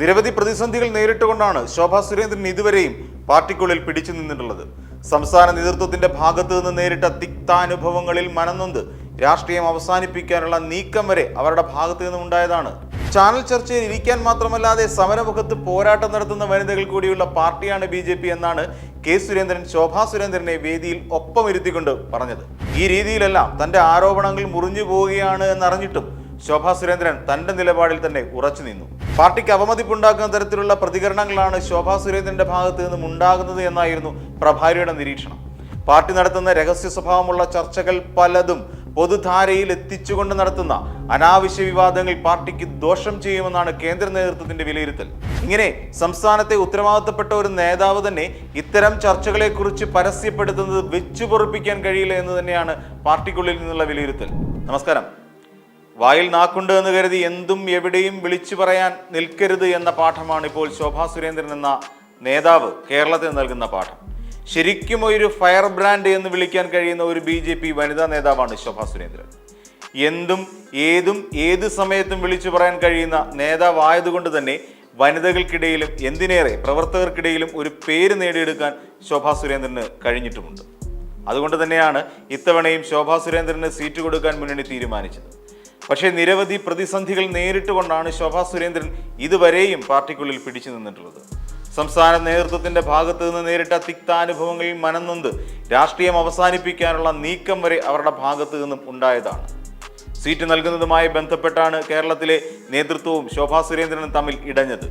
നിരവധി പ്രതിസന്ധികൾ നേരിട്ടുകൊണ്ടാണ് ശോഭാ സുരേന്ദ്രൻ ഇതുവരെയും പാർട്ടിക്കുള്ളിൽ പിടിച്ചു നിന്നിട്ടുള്ളത്. സംസ്ഥാന നേതൃത്വത്തിന്റെ ഭാഗത്തു നിന്ന് നേരിട്ട തിക്താനുഭവങ്ങളിൽ മനനൊന്ത് രാഷ്ട്രീയം അവസാനിപ്പിക്കാനുള്ള നീക്കം വരെ അവരുടെ ഭാഗത്തു നിന്നും ഉണ്ടായതാണ്. ചാനൽ ചർച്ചയിൽ ഇരിക്കാൻ മാത്രമല്ലാതെ സമരമുഖത്ത് പോരാട്ടം നടത്തുന്ന വനിതകൾ കൂടിയുള്ള പാർട്ടിയാണ് ബി ജെ പി എന്നാണ് കെ സുരേന്ദ്രൻ ശോഭാ സുരേന്ദ്രനെ വേദിയിൽ ഒപ്പമിരുത്തിക്കൊണ്ട് പറഞ്ഞത്. ഈ രീതിയിലെല്ലാം തന്റെ ആരോപണങ്ങൾ മുറിഞ്ഞു പോവുകയാണ് എന്നറിഞ്ഞിട്ടും ശോഭാ സുരേന്ദ്രൻ തന്റെ നിലപാടിൽ തന്നെ ഉറച്ചു നിന്നു. പാർട്ടിക്ക് അവമതിപ്പുണ്ടാക്കുന്ന തരത്തിലുള്ള പ്രതികരണങ്ങളാണ് ശോഭാ സുരേന്ദ്രന്റെ ഭാഗത്ത് നിന്നും ഉണ്ടാകുന്നത് എന്നായിരുന്നു പ്രഭാരിയുടെ നിരീക്ഷണം. പാർട്ടി നടത്തുന്ന രഹസ്യ സ്വഭാവമുള്ള ചർച്ചകൾ പലതും പൊതുധാരയിൽ എത്തിച്ചുകൊണ്ട് നടത്തുന്ന അനാവശ്യ വിവാദങ്ങൾ പാർട്ടിക്ക് ദോഷം ചെയ്യുമെന്നാണ് കേന്ദ്ര നേതൃത്വത്തിന്റെ വിലയിരുത്തൽ. ഇങ്ങനെ സംസ്ഥാനത്തെ ഉത്തരവാദിത്തപ്പെട്ട ഒരു നേതാവ് തന്നെ ഇത്തരം ചർച്ചകളെക്കുറിച്ച് പരസ്യപ്പെടുത്തുന്നത് വെച്ചു പൊറുപ്പിക്കാൻ കഴിയില്ല എന്ന് തന്നെയാണ് പാർട്ടിക്കുള്ളിൽ നിന്നുള്ള വിലയിരുത്തൽ. നമസ്കാരം. വായിൽ നാക്കുണ്ട് എന്ന് കരുതി എന്തും എവിടെയും വിളിച്ചു പറയാൻ നിൽക്കരുത് എന്ന പാഠമാണ് ഇപ്പോൾ ശോഭാ സുരേന്ദ്രൻ എന്ന നേതാവ് കേരളത്തിൽ നൽകുന്ന പാഠം. ശരിക്കും ഒരു ഫയർ ബ്രാൻഡ് എന്ന് വിളിക്കാൻ കഴിയുന്ന ഒരു ബി ജെ പി വനിതാ നേതാവാണ് ശോഭാ സുരേന്ദ്രൻ. എന്തും ഏതും ഏത് സമയത്തും വിളിച്ചു പറയാൻ കഴിയുന്ന നേതാവായതുകൊണ്ട് തന്നെ വനിതകൾക്കിടയിലും എന്തിനേറെ പ്രവർത്തകർക്കിടയിലും ഒരു പേര് നേടിയെടുക്കാൻ ശോഭാ സുരേന്ദ്രന് കഴിഞ്ഞിട്ടുമുണ്ട്. അതുകൊണ്ട് തന്നെയാണ് ഇത്തവണയും ശോഭാ സുരേന്ദ്രന് സീറ്റ് കൊടുക്കാൻ മുന്നണി തീരുമാനിച്ചത്. പക്ഷേ നിരവധി പ്രതിസന്ധികൾ നേരിട്ടുകൊണ്ടാണ് ശോഭാ സുരേന്ദ്രൻ ഇതുവരെയും പാർട്ടിക്കുള്ളിൽ പിടിച്ചു നിന്നിട്ടുള്ളത്. സംസ്ഥാന നേതൃത്വത്തിന്റെ ഭാഗത്തു നിന്ന് നേരിട്ട തിക്താനുഭവങ്ങളിൽ മനംനൊന്ത് രാഷ്ട്രീയം അവസാനിപ്പിക്കാനുള്ള നീക്കം വരെ അവരുടെ ഭാഗത്തു നിന്നും ഉണ്ടായതാണ്. സീറ്റ് നൽകുന്നതുമായി ബന്ധപ്പെട്ടാണ് കേരളത്തിലെ നേതൃത്വവും ശോഭാ സുരേന്ദ്രനും തമ്മിൽ ഇടഞ്ഞത്.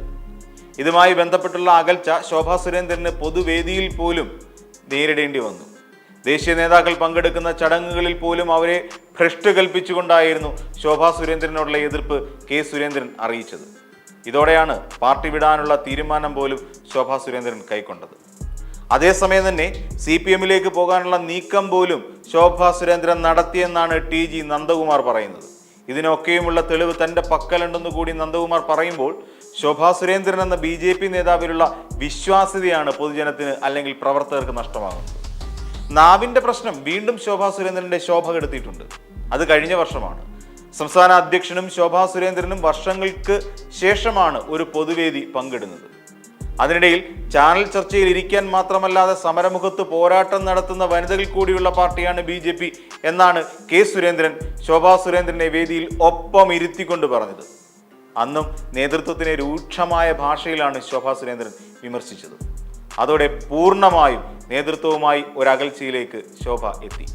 ഇതുമായി ബന്ധപ്പെട്ടുള്ള അകൽച്ച ശോഭാ സുരേന്ദ്രന് പൊതുവേദിയിൽ പോലും നേരിടേണ്ടി വന്നു. ദേശീയ നേതാക്കൾ പങ്കെടുക്കുന്ന ചടങ്ങുകളിൽ പോലും അവരെ ഭ്രഷ്ട് കൽപ്പിച്ചുകൊണ്ടായിരുന്നു ശോഭാ സുരേന്ദ്രനോടുള്ള എതിർപ്പ് കെ സുരേന്ദ്രൻ അറിയിച്ചത്. ഇതോടെയാണ് പാർട്ടി വിടാനുള്ള തീരുമാനം പോലും ശോഭാ സുരേന്ദ്രൻ കൈക്കൊണ്ടത്. അതേസമയം തന്നെ സി പി എമ്മിലേക്ക് പോകാനുള്ള നീക്കം പോലും ശോഭാ സുരേന്ദ്രൻ നടത്തിയെന്നാണ് ടി ജി നന്ദകുമാർ പറയുന്നത്. ഇതിനൊക്കെയുമുള്ള തെളിവ് തന്റെ പക്കലുണ്ടെന്ന് കൂടി നന്ദകുമാർ പറയുമ്പോൾ ശോഭാ സുരേന്ദ്രൻ എന്ന ബി ജെ പി നേതാവിലുള്ള വിശ്വാസ്യതയാണ് പൊതുജനത്തിന് അല്ലെങ്കിൽ പ്രവർത്തകർക്ക് നഷ്ടമാകുന്നത്. നാവിന്റെ പ്രശ്നം വീണ്ടും ശോഭാ സുരേന്ദ്രന്റെ ശോഭ കെടുത്തിയിട്ടുണ്ട്. അത് കഴിഞ്ഞ വർഷമാണ്. സംസ്ഥാന അധ്യക്ഷനും ശോഭാ സുരേന്ദ്രനും വർഷങ്ങൾക്ക് ശേഷമാണ് ഒരു പൊതുവേദി പങ്കിടുന്നത്. അതിനിടയിൽ ചാനൽ ചർച്ചയിൽ ഇരിക്കാൻ മാത്രമല്ലാതെ സമരമുഖത്ത് പോരാട്ടം നടത്തുന്ന വനിതകൾ കൂടിയുള്ള പാർട്ടിയാണ് ബി ജെ പി എന്നാണ് കെ സുരേന്ദ്രൻ ശോഭാ സുരേന്ദ്രനെ വേദിയിൽ ഒപ്പം ഇരുത്തിക്കൊണ്ട് പറഞ്ഞത്. അന്നും നേതൃത്വത്തിനെ രൂക്ഷമായ ഭാഷയിലാണ് ശോഭാ സുരേന്ദ്രൻ വിമർശിച്ചത്. അതോടെ പൂർണമായും നേതൃത്വവുമായി ഒരകൽച്ചയിലേക്ക് ശോഭ എത്തി.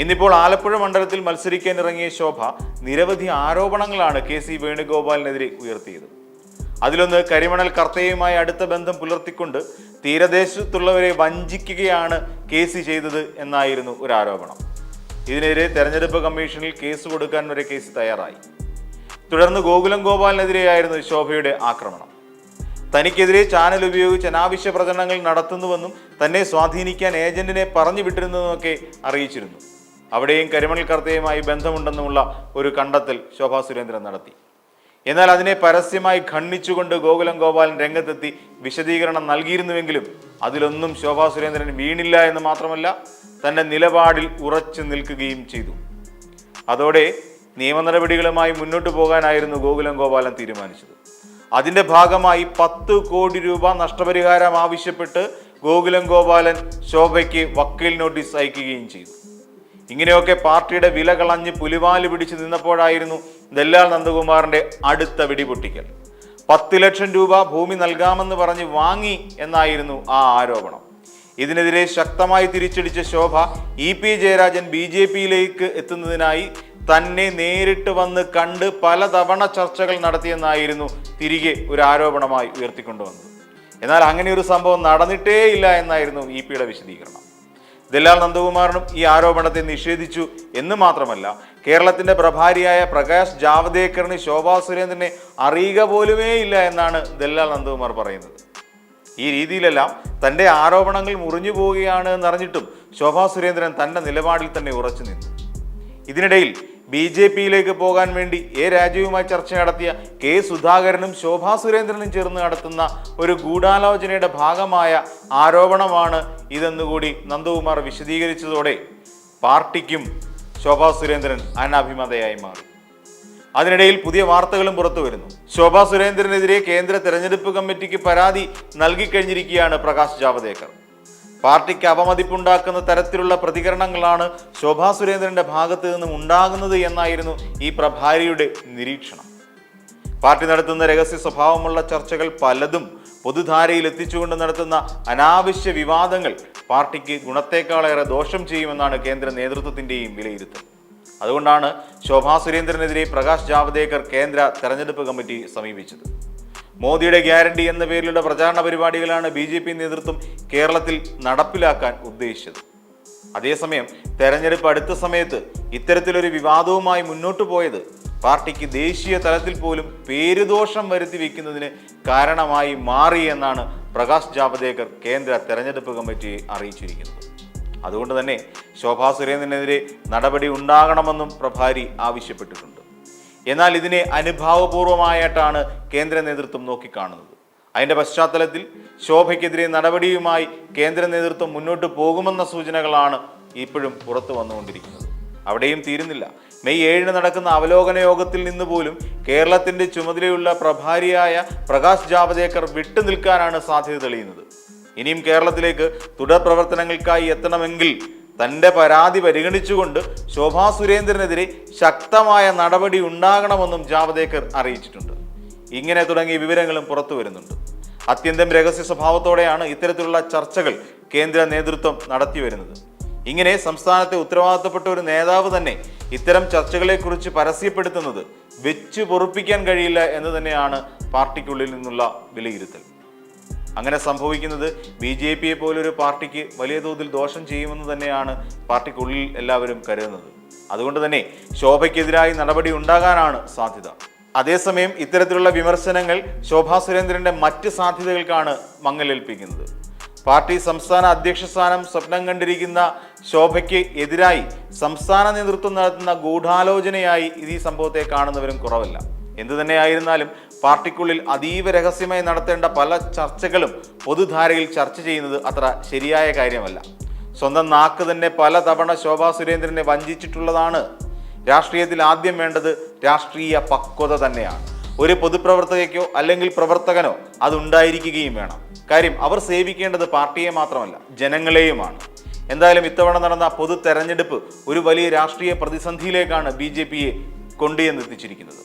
ഇന്നിപ്പോൾ ആലപ്പുഴ മണ്ഡലത്തിൽ മത്സരിക്കാൻ ഇറങ്ങിയ ശോഭ നിരവധി ആരോപണങ്ങളാണ് കെ സി വേണുഗോപാലിനെതിരെ ഉയർത്തിയത്. അതിലൊന്ന് കരിമണൽ കർത്തയുമായി അടുത്ത ബന്ധം പുലർത്തിക്കൊണ്ട് തീരദേശത്തുള്ളവരെ വഞ്ചിക്കുകയാണ് കെ സി ചെയ്തത് എന്നായിരുന്നു ഒരു ആരോപണം ഇതിനെതിരെ തെരഞ്ഞെടുപ്പ് കമ്മീഷനിൽ കേസ് കൊടുക്കാൻ വരെ കേസ് തയ്യാറായി. തുടർന്ന് ഗോകുലം ഗോപാലിനെതിരെയായിരുന്നു ശോഭയുടെ ആക്രമണം. തനിക്കെതിരെ ചാനൽ ഉപയോഗിച്ച് അനാവശ്യ പ്രചരണങ്ങൾ നടത്തുന്നുവെന്നും തന്നെ സ്വാധീനിക്കാൻ ഏജന്റിനെ പറഞ്ഞു വിട്ടിരുന്നതെന്നൊക്കെ അറിയിച്ചിരുന്നു. അവിടെയും കരിമണൽ കർത്തയുമായി ബന്ധമുണ്ടെന്നുമുള്ള ഒരു കണ്ടെത്തൽ ശോഭാ സുരേന്ദ്രൻ നടത്തി. എന്നാൽ അതിനെ പരസ്യമായി ഖണ്ഡിച്ചുകൊണ്ട് ഗോകുലം ഗോപാലൻ രംഗത്തെത്തി വിശദീകരണം നൽകിയിരുന്നുവെങ്കിലും അതിലൊന്നും ശോഭാ സുരേന്ദ്രൻ വീണില്ല എന്ന് മാത്രമല്ല തന്റെ നിലപാടിൽ ഉറച്ചു നിൽക്കുകയും ചെയ്തു. അതോടെ നിയമ മുന്നോട്ട് പോകാനായിരുന്നു ഗോകുലം ഗോപാലൻ തീരുമാനിച്ചത്. അതിന്റെ ഭാഗമായി പത്ത് കോടി രൂപ നഷ്ടപരിഹാരം ആവശ്യപ്പെട്ട് ഗോകുലം ഗോപാലൻ ശോഭയ്ക്ക് വക്കീൽ നോട്ടീസ് അയക്കുകയും ചെയ്തു. ഇങ്ങനെയൊക്കെ പാർട്ടിയുടെ വില കളഞ്ഞ് പുലിവാൽ പിടിച്ചു നിന്നപ്പോഴായിരുന്നു ദല്ലാൽ നന്ദകുമാറിന്റെ അടുത്ത വെടിപൊട്ടിക്കൽ. പത്ത് ലക്ഷം രൂപ ഭൂമി നൽകാമെന്ന് പറഞ്ഞ് വാങ്ങി എന്നായിരുന്നു ആ ആരോപണം. ഇതിനെതിരെ ശക്തമായി തിരിച്ചടിച്ച Shobha E P Jayarajan B J പിയിലേക്ക് എത്തുന്നതിനായി തന്നെ നേരിട്ട് വന്ന് കണ്ട് പലതവണ ചർച്ചകൾ നടത്തിയെന്നായിരുന്നു തിരികെ ഒരു ആരോപണമായി ഉയർത്തിക്കൊണ്ടുവന്നത്. എന്നാൽ അങ്ങനെ ഒരു സംഭവം നടന്നിട്ടേ ഇല്ല എന്നായിരുന്നു ഇ പിയുടെ വിശദീകരണം. ദലാൽ നന്ദകുമാറിനും ഈ ആരോപണത്തെ നിഷേധിച്ചു എന്ന് മാത്രമല്ല കേരളത്തിന്റെ പ്രഭാരിയായ പ്രകാശ് ജാവദേക്കറിന് ശോഭാ സുരേന്ദ്രനെ അറിയുക പോലുമേ ഇല്ല എന്നാണ് ദല്ലാൽ നന്ദകുമാർ പറയുന്നത്. ഈ രീതിയിലെല്ലാം തന്റെ ആരോപണങ്ങൾ മുറിഞ്ഞു പോവുകയാണ് എന്നറിഞ്ഞിട്ടും ശോഭാ സുരേന്ദ്രൻ തന്റെ നിലപാടിൽ തന്നെ ഉറച്ചു നിന്നു. ഇതിനിടയിൽ ബി ജെ പിയിലേക്ക് പോകാൻ വേണ്ടി എ രാജുവുമായി ചർച്ച നടത്തിയ കെ സുധാകരനും ശോഭാ സുരേന്ദ്രനും ചേർന്ന് നടത്തുന്ന ഒരു ഗൂഢാലോചനയുടെ ഭാഗമായ ആരോപണമാണ് ഇതെന്നുകൂടി നന്ദകുമാർ വിശദീകരിച്ചതോടെ പാർട്ടിക്കും ശോഭാ സുരേന്ദ്രൻ അനഭിമതയായി മാറി. അതിനിടയിൽ പുതിയ വാർത്തകളും പുറത്തു വരുന്നു. ശോഭാ സുരേന്ദ്രനെതിരെ കേന്ദ്ര തെരഞ്ഞെടുപ്പ് കമ്മിറ്റിക്ക് പരാതി നൽകിക്കഴിഞ്ഞിരിക്കുകയാണ് പ്രകാശ് ജാവദേക്കർ. പാർട്ടിക്ക് അപമതിപ്പുണ്ടാക്കുന്ന തരത്തിലുള്ള പ്രതികരണങ്ങളാണ് ശോഭാ സുരേന്ദ്രന്റെ ഭാഗത്ത് നിന്നും ഉണ്ടാകുന്നത് എന്നായിരുന്നു ഈ പ്രഭാരിയുടെ നിരീക്ഷണം. പാർട്ടി നടത്തുന്ന രഹസ്യ സ്വഭാവമുള്ള ചർച്ചകൾ പലതും പൊതുധാരയിൽ എത്തിച്ചുകൊണ്ട് നടത്തുന്ന അനാവശ്യ വിവാദങ്ങൾ പാർട്ടിക്ക് ഗുണത്തേക്കാളേറെ ദോഷം ചെയ്യുമെന്നാണ് കേന്ദ്ര നേതൃത്വത്തിന്റെയും വിലയിരുത്തൽ. അതുകൊണ്ടാണ് ശോഭാ സുരേന്ദ്രനെതിരെ പ്രകാശ് ജാവദേക്കർ കേന്ദ്ര തെരഞ്ഞെടുപ്പ് കമ്മിറ്റി സമീപിച്ചത്. മോദിയുടെ ഗ്യാരണ്ടി എന്ന പേരിലുള്ള പ്രചാരണ പരിപാടികളാണ് ബി ജെ പി നേതൃത്വം കേരളത്തിൽ നടപ്പിലാക്കാൻ ഉദ്ദേശിച്ചത്. അതേസമയം തെരഞ്ഞെടുപ്പ് അടുത്ത സമയത്ത് ഇത്തരത്തിലൊരു വിവാദവുമായി മുന്നോട്ടു പോയത് പാർട്ടിക്ക് ദേശീയ തലത്തിൽ പോലും പേരുദോഷം വരുത്തി വയ്ക്കുന്നതിന് കാരണമായി മാറിയെന്നാണ് പ്രകാശ് ജാവദേക്കർ കേന്ദ്ര തെരഞ്ഞെടുപ്പ് കമ്മിറ്റിയെ അറിയിച്ചിരിക്കുന്നത്. അതുകൊണ്ട് തന്നെ ശോഭാ സുരേന്ദ്രനെതിരെ നടപടി ഉണ്ടാകണമെന്നും പ്രഭാരി ആവശ്യപ്പെട്ടിട്ടുണ്ട്. എന്നാൽ ഇതിനെ അനുഭാവപൂർവമായിട്ടാണ് കേന്ദ്ര നേതൃത്വം നോക്കിക്കാണുന്നത്. അതിന്റെ പശ്ചാത്തലത്തിൽ ശോഭയ്ക്കെതിരെ നടപടിയുമായി കേന്ദ്ര നേതൃത്വം മുന്നോട്ട് പോകുമെന്ന സൂചനകളാണ് ഇപ്പോഴും പുറത്തു വന്നുകൊണ്ടിരിക്കുന്നത്. അവിടെയും തീരുന്നില്ല. മെയ് ഏഴിന് നടക്കുന്ന അവലോകന യോഗത്തിൽ നിന്ന് പോലും കേരളത്തിന്റെ ചുമതലയുള്ള പ്രഭാരിയായ പ്രകാശ് ജാവദേക്കർ വിട്ടുനിൽക്കാനാണ് സാധ്യത തെളിയുന്നത്. ഇനിയും കേരളത്തിലേക്ക് തുടർ പ്രവർത്തനങ്ങൾക്കായി എത്തണമെങ്കിൽ തന്റെ പരാതി പരിഗണിച്ചുകൊണ്ട് ശോഭാ സുരേന്ദ്രനെതിരെ ശക്തമായ നടപടി ഉണ്ടാകണമെന്നും ജാവദേക്കർ അറിയിച്ചിട്ടുണ്ട്. ഇങ്ങനെ തുടങ്ങിയ വിവരങ്ങളും പുറത്തു വരുന്നുണ്ട്. അത്യന്തം രഹസ്യ സ്വഭാവത്തോടെയാണ് ഇത്തരത്തിലുള്ള ചർച്ചകൾ കേന്ദ്ര നേതൃത്വം നടത്തി വരുന്നത്. ഇങ്ങനെ സംസ്ഥാനത്തെ ഉത്തരവാദിത്തപ്പെട്ട ഒരു നേതാവ് തന്നെ ഇത്തരം ചർച്ചകളെക്കുറിച്ച് പരസ്യപ്പെടുത്തുന്നത് വെച്ചു പൊറുപ്പിക്കാൻ കഴിയില്ല എന്ന് തന്നെയാണ് പാർട്ടിക്കുള്ളിൽ നിന്നുള്ള വിലയിരുത്തൽ. അങ്ങനെ സംഭവിക്കുന്നത് ബി ജെ പിയെ പോലൊരു പാർട്ടിക്ക് വലിയ തോതിൽ ദോഷം ചെയ്യുമെന്ന് തന്നെയാണ് പാർട്ടിക്കുള്ളിൽ എല്ലാവരും കരുതുന്നത്. അതുകൊണ്ട് തന്നെ ശോഭയ്ക്കെതിരായി നടപടി ഉണ്ടാകാനാണ് സാധ്യത. അതേസമയം ഇത്തരത്തിലുള്ള വിമർശനങ്ങൾ ശോഭാ സുരേന്ദ്രന്റെ മറ്റ് സാധ്യതകൾക്കാണ് മങ്ങലേൽപ്പിക്കുന്നത്. പാർട്ടി സംസ്ഥാന അധ്യക്ഷ സ്ഥാനം സ്വപ്നം കണ്ടിരിക്കുന്ന ശോഭയ്ക്ക് എതിരായി സംസ്ഥാന നേതൃത്വം നടത്തുന്ന ഗൂഢാലോചനയായി ഈ സംഭവത്തെ കാണുന്നവരും കുറവല്ല. എന്തു തന്നെയായിരുന്നാലും പാർട്ടിക്കുള്ളിൽ അതീവ രഹസ്യമായി നടത്തേണ്ട പല ചർച്ചകളും പൊതുധാരയിൽ ചർച്ച ചെയ്യുന്നത് അത്ര ശരിയായ കാര്യമല്ല. സ്വന്തം നാക്ക് തന്നെ പല തവണ ശോഭാ സുരേന്ദ്രനെ വഞ്ചിച്ചിട്ടുള്ളതാണ്. രാഷ്ട്രീയത്തിൽ ആദ്യം വേണ്ടത് രാഷ്ട്രീയ പക്വത തന്നെയാണ്. ഒരു പൊതുപ്രവർത്തകയ്ക്കോ അല്ലെങ്കിൽ പ്രവർത്തകനോ അതുണ്ടായിരിക്കുകയും വേണം. കാര്യം അവർ സേവിക്കേണ്ടത് പാർട്ടിയെ മാത്രമല്ല ജനങ്ങളെയുമാണ്. എന്തായാലും ഇത്തവണ നടന്ന പൊതു തെരഞ്ഞെടുപ്പ് ഒരു വലിയ രാഷ്ട്രീയ പ്രതിസന്ധിയിലേക്കാണ് ബി ജെ പിയെ കൊണ്ടുചെന്നെത്തിച്ചിരിക്കുന്നത്.